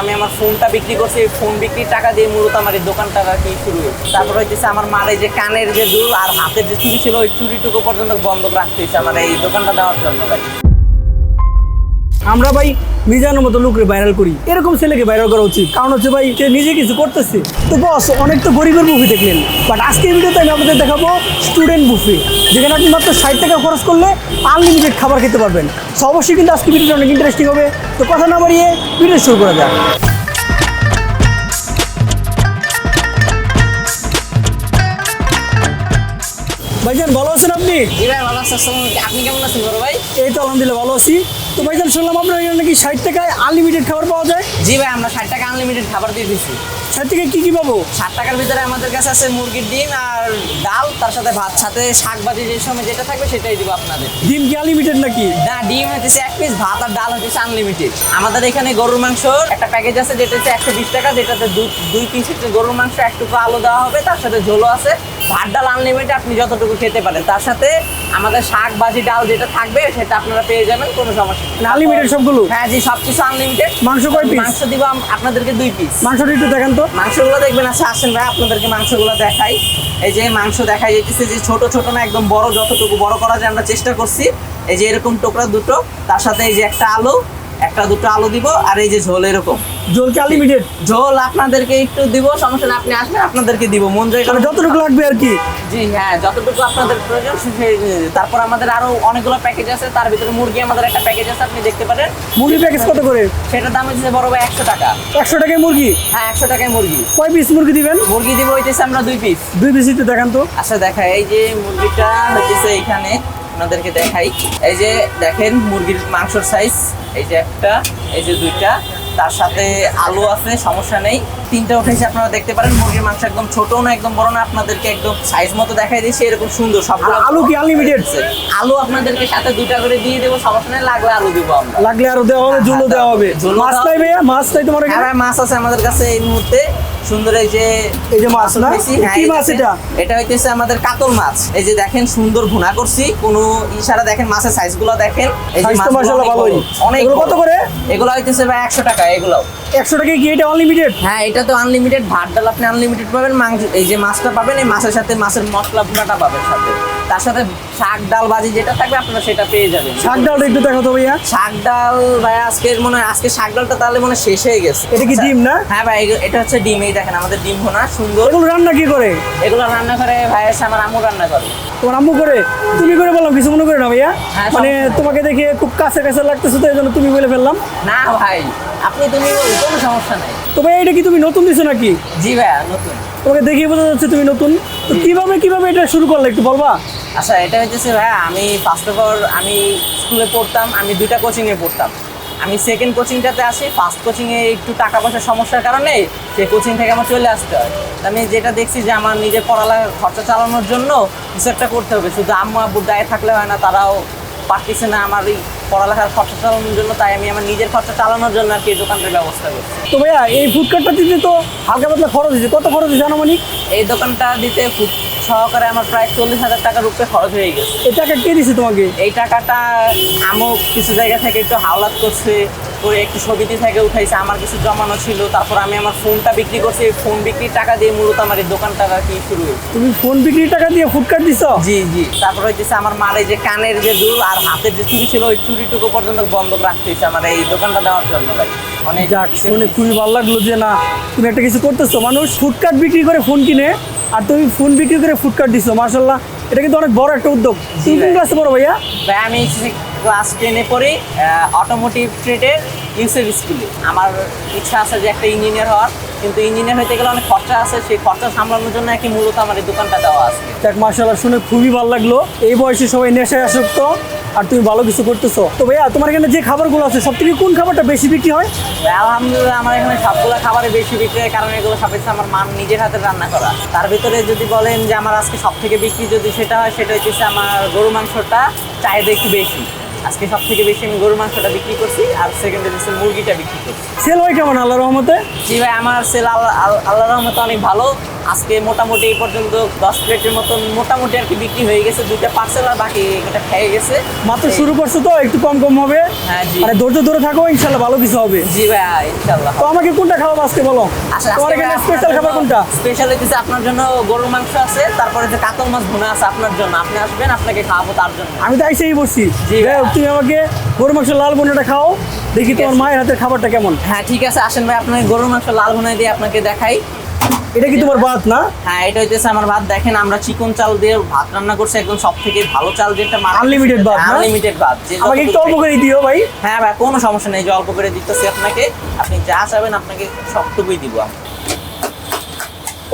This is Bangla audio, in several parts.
আমি আমার ফোনটা বিক্রি করছি ফোন বিক্রির টাকা দিয়ে মূলত আমার এই দোকানটা আর কি শুরু হয়েছে। তারপর হচ্ছে আমার মার এই যে কানের যে দুল আর হাতের যে চুরি ছিল, ওই চুরিটুকু পর্যন্ত বন্ধ রাখতে হয়েছে আমার এই দোকানটা দেওয়ার জন্য ভাই আমরা ভাই মিজানের মতো লোকরে ভাইরাল করি। এরকম ছেলেকে ভাইরাল করা উচিত। কারণ হচ্ছে ভাই সে নিজে কিছু করতেছে। তো বস অনেক তো গরিবের মুভি দেখলেন। বাট আজকে ভিডিওতে আমি আপনাদের দেখাবো স্টুডেন্ট বুফে যেখানে আপনি মাত্র ষাট টাকা খরচ করলে আনলিমিটেড খাবার খেতে পারবেন। তো অবশ্যই কিন্তু আজকে ভিডিওটা অনেক ইন্টারেস্টিং হবে। তো কথা না বাড়িয়ে ভিডিও শুরু করা যাক। ভাইজান ভালো আছেন আপনি? ভালো আছেন আপনি কেমন আছেন বড় ভাই? এই তো আলহামদুলিল্লাহ ভালো আছি। তো ভাইজান শুনলাম আপনার এখানে নাকি ষাট টাকায় আনলিমিটেড খাবার পাওয়া যায়। জি ভাই আমরা ষাট টাকা আনলিমিটেড খাবার দিয়ে দিচ্ছি ষাট টাকায় কী কী পাবো? ষাট টাকার ভিতরে আমাদের কাছে আছে মুরগির ডিম আর ডাল তার সাথে ভাত সাথে শাক ভাজি যে সময় যেটা থাকবে সেটাই দিব আপনাদের। ডিম কি আনলিমিটেড নাকি? না ডিম হচ্ছে এক পিস ভাত আর ডাল হচ্ছে আনলিমিটেড আমাদের এখানে গরুর মাংসর একটা প্যাকেজ আছে যেটা হচ্ছে একশো বিশ টাকা যেটাতে দুই পিস হচ্ছে গরুর মাংস এক আলু দেওয়া হবে তার সাথে ঝোলও আছে। ভাত ডাল আনলিমিটেড আপনি যতটুকু খেতে পারেন। তার সাথে আমাদের শাক ভাজি ডাল যেটা থাকবে সেটা আপনারা পেয়ে যাবেন কোনো সমস্যা নেই। আনলিমিটেড সবগুলো? হ্যাঁ জি সব কিছু আনলিমিটেড মাংস কয় piece? মাংস দিব আপনাদেরকে দুই পিস মাংসটা একটু দেখেন তো। মাংসগুলো দেখবেন আচ্ছা আসেন ভাই আপনাদেরকে মাংসগুলো দেখাই। এই যে মাংস দেখাই যেতেছে যে ছোট ছোট না একদম বড় যতটুকু বড় করা যায় আমরা চেষ্টা করছি। এই যে এরকম টুকরা দুটো তার সাথে এই যে একটা আলু একটা দুটো আলু দিব আর এই যে ঝোল এরকম। জল কি আনলিমিটেড ঝোল আপনাদেরকে একটু দিব সমস্যা না আপনি আসবেন আপনাদেরকে দিব মন যায় যতটুকু লাগবে আর কি। জি হ্যাঁ যতটুকু আপনাদের প্রয়োজন তারপর আমাদের আরও অনেকগুলো প্যাকেজ আছে তার ভিতরে মুরগি আমাদের একটা প্যাকেজ আছে আপনি দেখতে পারেন। মুরগি প্যাকেজ কত করে? সেটার দাম হচ্ছে বড় ভাই একশো টাকা। একশো টাকায় মুরগি? হ্যাঁ একশো টাকায় মুরগি। কয় পিস মুরগি দিবেন? মুরগি দিব হইতেছে আমরা দুই পিস দুই পিস একটু দেখান তো। আচ্ছা দেখা এই যে মুরগিটা হচ্ছে এইখানে আপনাদেরকে দেখাই। এই যে দেখেন মুরগির মাংসর সাইজ এই যে একটা এই যে দুইটা। তার সাথে আলু আছে সমস্যা নেই। তিনটা উঠেছে আপনারা দেখতে পারেন। মুরগির মাংস একদম ছোট না একদম বড় না। আপনাদেরকে একদম সাইজ মতো দেখাই দিয়েছি এরকম সুন্দর সব আলু কি আনলিমিটেড আলু আপনাদেরকে সাথে দুটা করে দিয়ে দেবো সমস্যা নেই লাগলে আলু দিব আমরা। লাগলে আরও দেওয়া হবে জুলো দেওয়া হবে। মাছ তাই নাই ভাইয়া মাছ নাই তোমার হ্যাঁ মাছ আছে আমাদের কাছে এই মুহূর্তে। সুন্দর এই যে এই যে মাছ না? হ্যাঁ, কি মাছ এটা? এটা হইতেছে আমাদের কাতল মাছ। এই যে দেখেন সুন্দর ভুনা করছি। কোনো ইশারা দেখেন মাছের সাইজগুলো দেখেন। এই যে মাছগুলো মাশাআল্লাহ ভালোই। অনেক এগুলো কত করে? এগুলো হইতেছে ভাই একশো টাকা এগুলো। একশো টাকায় কি এটা আনলিমিটেড হ্যাঁ এটা তো আনলিমিটেড ভাত ডাল আপনি আনলিমিটেড পাবেন মাংস এই যে মাছটা পাবেন এই মাছের সাথে মাছের মশলা ভুনাটা পাবেন সাথে। তার সাথে শাক ডাল ভাজি যেটা থাকবে আপনারা সেটা পেয়ে যাবেন। শাক ডালটা একটু দেখো তো ভাইয়া। শাক ডাল ভাই আজকে মনে হয় আজকে শাক ডালটা তাহলে মনে শেষ হয়ে গেছে। এটা কি ডিম না? হ্যাঁ ভাই এটা হচ্ছে ডিম এই দেখেন আমাদের ডিম ভোনা সুন্দর। এগুলো রান্না কি করে? এগুলো রান্না করে ভাই আমার আম্মু রান্না করে। তোমার আম্মু করে? তুমি করে বললাম কিছু মনে করে না ভাইয়া। হ্যাঁ, মানে তোমাকে দেখে খুব কাছে কাছে লাগতেছে তো এই জন্য তুমি বলে ফেললাম। না ভাই আপনি তুমি কোনো সমস্যা নেই। তো ভাই এটা কি তুমি নতুন দিছো নাকি? জি ভাইয়া নতুন। তোমাকে দেখিয়ে বোঝা যাচ্ছে তুমি নতুন। তো কীভাবে কীভাবে এটা শুরু করলে একটু বলবা? আচ্ছা এটা হচ্ছে ভাইয়া, আমি ফার্স্ট অফ অল আমি স্কুলে পড়তাম, আমি দুইটা কোচিংয়ে পড়তাম। আমি সেকেন্ড কোচিংটাতে আসি ফার্স্ট কোচিংয়ে একটু টাকা পয়সার সমস্যার কারণে সেই কোচিং থেকে আমার চলে আসতে হয়। আমি যেটা দেখছি যে আমার নিজের পড়ালেখার খরচা চালানোর জন্য কিছু একটা করতে হবে। শুধু আম্মু আব্বুর দায়ে থাকলে হয় না, তারাও পারতেছে না আমার পড়ালেখার খরচা চালানোর জন্য তাই আমি আমার নিজের খরচা চালানোর জন্য আর কি দোকানটার ব্যবস্থা করছি। তো ভাইয়া এই ফুড কার্টটা দিতে তো হালকা পাতলা খরচ হয়েছে। কত খরচ হয়েছে আনুমানিক? এই দোকানটা দিতে ফুড সহকারে আমার প্রায় চল্লিশ হাজার টাকার উপরে খরচ হয়ে গেছে। এই টাকা কে দিছে তোমাকে? এই টাকাটা আমও কিছু জায়গা থেকে একটু হাওলাত করছে করে একটু সমিতি থেকে উঠাইছে আমার কিছু জমানো ছিল তারপর আমি আমার ফোনটা বিক্রি করছি ফোন বিক্রির টাকা দিয়ে মূলত আমার এই দোকানটা আর কি শুরু হয়েছে। তুমি ফোন বিক্রির টাকা দিয়ে ফুড কার্ট দিছো? জি জি। তারপর হইতেছে আমার মার যে কানের যে দুল আর হাতের যে চুরি ছিল ওই চুরিটুকু পর্যন্ত বন্ধ রাখতে হয়েছে আমার এই দোকানটা দেওয়ার জন্য ভাই। অনেক যাক শুনে খুবই ভালো লাগল যে না তুমি একটা কিছু করতেছো। মানুষ ফুড কার্ট বিক্রি করে ফোন কিনে আর তুমি ফোন বিক্রি করে ফুড কার্ট দিছো মার্শাল্লাহ এটা কিন্তু অনেক বড় একটা উদ্যোগ। তুমি কোন। ক্লাসে পড়ো ভাইয়া? ভাই আমি ক্লাস টেনে পড়ি অটোমোটিভ ট্রেডের ইউসেফ স্কুলে আমার ইচ্ছা আছে যে একটা ইঞ্জিনিয়ার হওয়ার কিন্তু ইঞ্জিনিয়ার হতে গেলে অনেক খরচা আছে সেই খরচা সামলানোর জন্য কি মূলত আমার এই দোকানটা দেওয়া আছে। যাক মার্শাল্লাহ শুনে খুবই ভালো লাগল। এই বয়সে সবাই নেশায় আসক্ত আর তুমি ভালো কিছু করতেছো। তো ভাইয়া তোমার এখানে যে খাবারগুলো আছে সব থেকে কোন খাবারটা বেশি বিক্রি হয়? আলহামদুলিল্লাহ আমার এখানে সবগুলো খাবারে বেশি বিক্রি হয় কারণ এগুলো সব আমার মা নিজের হাতে রান্না করা। তার ভিতরে যদি বলেন যে আমার আজকে সব থেকে বিক্রি যদি সেটা হয় সেটা হচ্ছে আমার গরু মাংসটা চাহিদা একটু বেশি। আজকে সব থেকে বেশি আমি গরুর মাংসটা বিক্রি করছি আর সেকেন্ডে হচ্ছে মুরগিটা বিক্রি করছি। সেল হয় কেমন আল্লাহ রহমতে? জি ভাই আমার সেল আল্লাহ আল্লাহ রহমতে অনেক ভালো। আজকে মোটামুটি এই পর্যন্ত দশ প্লেটের মতন মোটামুটি আর কি বিক্রি হয়ে গেছে দুইটা পার্সেল আর বাকি এটা খেয়ে গেছে। মাত্র শুরু করছ তো একটু কম কম হবে? হ্যাঁ, জি। ধৈর্য ধরে থাকো ইনশাল্লাহ ভালো কিছু হবে। জি ভাই ইনশাল্লাহ তো আমাকে কোনটা খাওয়াবো আজকে বলো? তোমার এখানে স্পেশাল খাবার কোনটা? স্পেশাল হইতেছে আপনার জন্য গরুর মাংস আছে তারপরে যে কাতল মাছ ভুনা আছে আপনার জন্য। আপনি আসবেন আপনাকে খাওয়াবো তার জন্য। আমি তো আইসেই বসছি। জি। তুমি আমাকে গরু মাংস লাল বোনাটা খাও দেখি তোমার মায়ের হাতের খাবারটা কেমন। হ্যাঁ ঠিক আছে আসেন ভাই আপনাকে গরুর মাংস লাল ভুনাই দিয়ে আপনাকে দেখাই। এটা কি তোমার ভাত না? হ্যাঁ এটা হইতেছে আমার ভাত। দেখেন আমরা চিকন চাল দিয়ে ভাত রান্না করছি। একদম সব থেকে ভালো চাল যেটা আনলিমিটেড ভাত, না? আনলিমিটেড ভাত। আমাকে একটু অল্প করে দিও ভাই। হ্যাঁ ভাই কোনো সমস্যা নেই। যে অল্প করে দিতেছি আপনাকে আপনি যা চাবেন আপনাকে সবটুকুই দিব। আমি।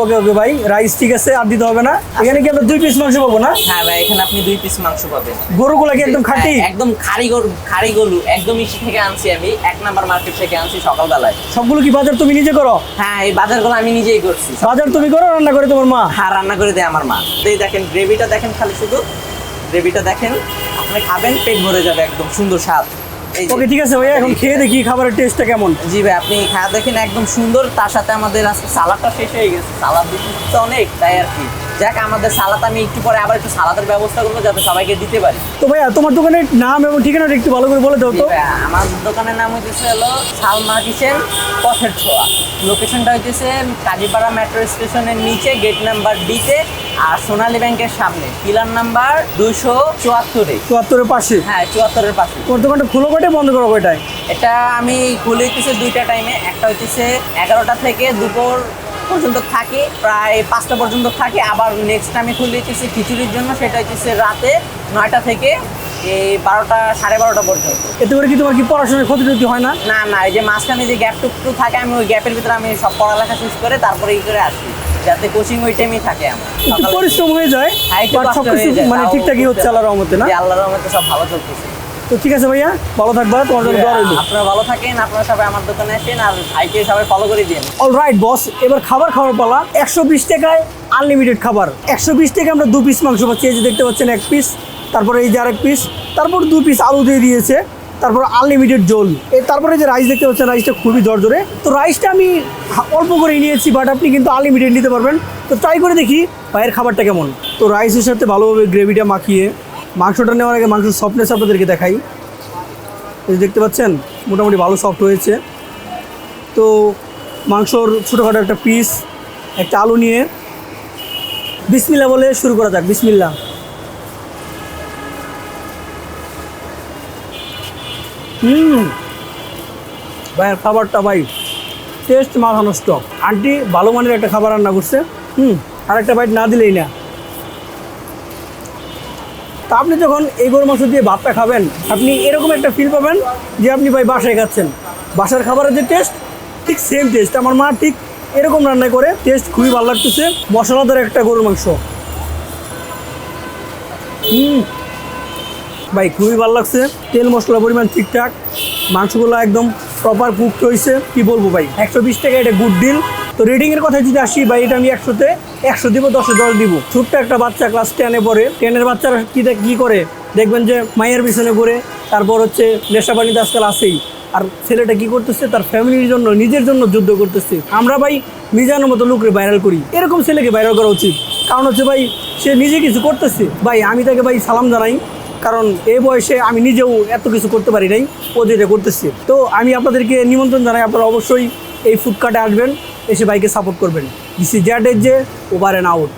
ওকে ওকে ভাই রাইস ঠিক আছে আর দিতে হবে না। এখানে কি আমরা দুই পিস মাংস পাবো না? হ্যাঁ ভাই এখানে আপনি দুই পিস মাংস পাবেন। গরুগুলা কি একদম খাঁটি? হ্যাঁ, একদম খাড়ি গরু খাড়ি গরু একদম ইসি থেকে আনছি আমি। এক নাম্বার মার্কেট থেকে আনছি সকালবেলায়। সবগুলো কি বাজার তুমি নিজে করো? হ্যাঁ এই বাজারগুলো আমি নিজেই করছি। বাজার তুমি করো রান্না করে তোমার মা? হ্যাঁ রান্না করে দেয় আমার মা। এই দেখেন গ্রেভিটা দেখেন খালি শুধু। গ্রেভিটা দেখেন আপনি খাবেন পেট ভরে যাবে একদম সুন্দর স্বাদ। ওকে ঠিক আছে ভাইয়া এখন খেয়ে দেখি খাবারের টেস্টটা কেমন। জি ভাই আপনি খাওয়া দেখেন একদম সুন্দর তার সাথে আমাদের আজকে সালাদটা শেষ হয়ে গেছে। সালাদ বিক্রি তো অনেক তাই আর কি। যাক আমাদের সালাদ আমি একটু পরে আবার একটু সালাদের ব্যবস্থা করব যাতে সবাইকে দিতে পারি। তো ভাইয়া তোমার দোকানের নাম এবং ঠিকানাটা একটু ভালো করে বলে দাও তো। আমার দোকানের নাম হইতেছে হলো সালমা কিচেন পথের ছোঁয়া। লোকেশনটা হইতেছে কাজীপাড়া মেট্রো স্টেশনের নিচে গেট নাম্বার ডিতে আর সোনালী ব্যাংকের সামনে পিলার নাম্বার দুইশো চুয়াত্তরে। চুয়াত্তরের পাশে? হ্যাঁ চুয়াত্তরের পাশে। তোমার দোকানটা খুলো কয়টায় বন্ধ করো কয়টায়? এটা আমি খুলে হইতেছে দুইটা টাইমে একটা হইতেছে এগারোটা থেকে দুপুর পর্যন্ত থাকি প্রায় পাঁচটা পর্যন্ত থাকি। আবার নেক্সট আমি খুলে হইতেছে খিচুড়ির জন্য সেটা হইতেছে রাতে নয়টা থেকে এই বারোটা সাড়ে বারোটা পর্যন্ত। এতে করে কি তোমার কি পড়াশোনার ক্ষতি টতি হয় না? না না এই যে মাঝখানে যে গ্যাপ টুকটু থাকে আমি ওই গ্যাপের ভিতরে আমি সব পড়ালেখা শেষ করে তারপরে এই করে আসি? যাতে কোচিং ওই টাইমেই থাকে আমার। একটু পরিশ্রম হয়ে যায় বাট মানে ঠিকঠাকই হচ্ছে আল্লাহর রহমতে না? আল্লাহর রহমতে সব ভালো চলতেছে। তো ঠিক আছে ভাইয়া ভালো থাকবা তোমার জন্য দোয়া রইল। আপনারা ভালো থাকেন আপনারা সবাই আমার দোকানে আসেন আর ভাইকে সবাই ফলো করে দিন অল রাইট বস এবার খাবার খাওয়ার পালা। একশো বিশ টাকায় আনলিমিটেড খাবার। একশো বিশ টাকা আমরা দু পিস মাংস পাচ্ছি এই যে দেখতে পাচ্ছেন এক পিস তারপরে এই যে আরেক পিস তারপর দু পিস আলু দিয়ে দিয়েছে। তারপর আনলিমিটেড জল। তারপরে যে রাইস দেখতে পাচ্ছেন রাইসটা খুবই জর্জরে। তো রাইসটা আমি অল্প করে নিয়েছি বাট আপনি কিন্তু আনলিমিটেড নিতে পারবেন। তো ট্রাই করে দেখি ভাইয়ের খাবারটা কেমন। তো রাইসের সাথে ভালোভাবে গ্রেভিটা মাখিয়ে, মাংসটা নেওয়ার আগে মাংসের সফটনেস আপনাদেরকে দেখাই। দেখতে পাচ্ছেন, মোটামুটি ভালো সফট হয়েছে। তো মাংসর ছোটোখাটো একটা পিস একটা আলু নিয়ে, বিসমিল্লা বলে শুরু করা যাক, বিসমিল্লা। হুম। ভাইয়ের খাবারটা ভাই টেস্ট মাথা নষ্ট। আন্টি ভালো মানের একটা খাবার রান্না করছে। হুম আর একটা বাইট না দিলেই না। তা আপনি যখন এই গরু মাংস দিয়ে ভাতটা খাবেন, আপনি এরকম একটা ফিল পাবেন যে আপনি ভাই বাসায় খাচ্ছেন। বাসার খাবারের যে টেস্ট ঠিক সেম টেস্ট আমার মা ঠিক এরকম রান্না করে টেস্ট খুবই ভালো লাগতেছে। মশলাদার একটা গরুর মাংস। হুম। ভাই, খুবই ভালো লাগছে। তেল মশলার পরিমাণ ঠিকঠাক। মাংসগুলো একদম প্রপার কুকড হয়েছে। কি বলব ভাই? একশো বিশ টাকা এটা গুড ডিল তো রেটিংয়ের কথায় যদি আসি, ভাই, এটা আমি একশোতে একশো দিব, দশে দশ দিব। ছোট্ট একটা বাচ্চা ক্লাস টেনে পড়ে। টেনের বাচ্চারা কী দেখ- কী করে? দেখবেন যে মায়ের পিছনে ঘুরে, তারপর হচ্ছে নেশা পানিতে আজকাল আসেই আর ছেলেটা কি করতেছে? তার ফ্যামিলির জন্য, নিজের জন্য যুদ্ধ করতেছে। আমরা ভাই, মিজানোর মতো লোকরে ভাইরাল করি। এরকম ছেলেকে ভাইরাল করা উচিত। কারণ হচ্ছে ভাই, সে নিজে কিছু করতেছে। ভাই, আমি তাকে ভাই সালাম জানাই। কারণ এই বয়সে আমি নিজেও এত কিছু করতে পারি নাই ও যেটা করতেছি। তো আমি আপনাদেরকে নিমন্ত্রণ জানাই, আপনারা অবশ্যই এই ফুডকার্টে আসবেন, এসে বাইকে সাপোর্ট করবেন। দ্যাট ইজ যে ওভার অ্যান্ড আউট